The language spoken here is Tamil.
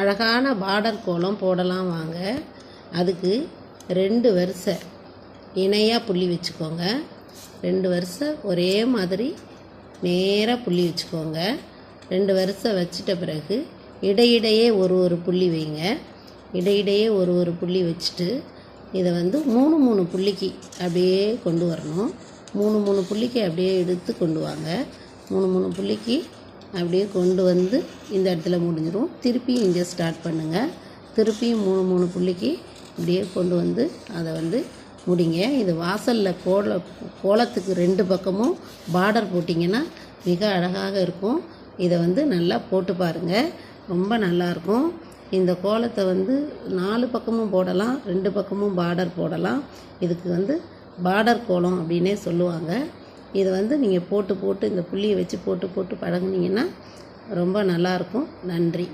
அழகான பார்டர் கோலம் போடலாம் வாங்க. அதுக்கு ரெண்டு வரிசை இணையாக புள்ளி வச்சுக்கோங்க. ரெண்டு வரிசை ஒரே மாதிரி நேராக புள்ளி வச்சுக்கோங்க. ரெண்டு வரிசை வச்சிட்ட பிறகு இடையிடையே ஒரு ஒரு புள்ளி வைங்க. இடையிடையே ஒரு ஒரு புள்ளி வச்சுட்டு இதை வந்து மூணு மூணு புள்ளிக்கு அப்படியே கொண்டு வரணும். மூணு மூணு புள்ளிக்கு அப்படியே எடுத்து கொண்டு வாங்க. மூணு மூணு புள்ளிக்கு அப்படியே கொண்டு வந்து இந்த இடத்துல முடிஞ்சிடும் திருப்பியும் இங்கே ஸ்டார்ட் பண்ணுங்கள் திருப்பியும் மூணு மூணு புள்ளிக்கு இப்படியே கொண்டு வந்து அதை வந்து முடிங்க. இது வாசலில் கோல கோலத்துக்கு ரெண்டு பக்கமும் பார்டர் போட்டிங்கன்னா மிக அழகாக இருக்கும். இதை வந்து நல்லா போட்டு பாருங்கள் ரொம்ப நல்லாயிருக்கும் இந்த கோலத்தை வந்து நாலு பக்கமும் போடலாம் ரெண்டு பக்கமும் பார்டர் போடலாம். இதுக்கு வந்து பார்டர் கோலம் அப்படின்னே சொல்லுவாங்க. இதை வந்து நீங்கள் போட்டு போட்டு இந்த புள்ளியை வச்சு போட்டு போட்டு பழகுனீங்கன்னா ரொம்ப நல்லாயிருக்கும் நன்றி.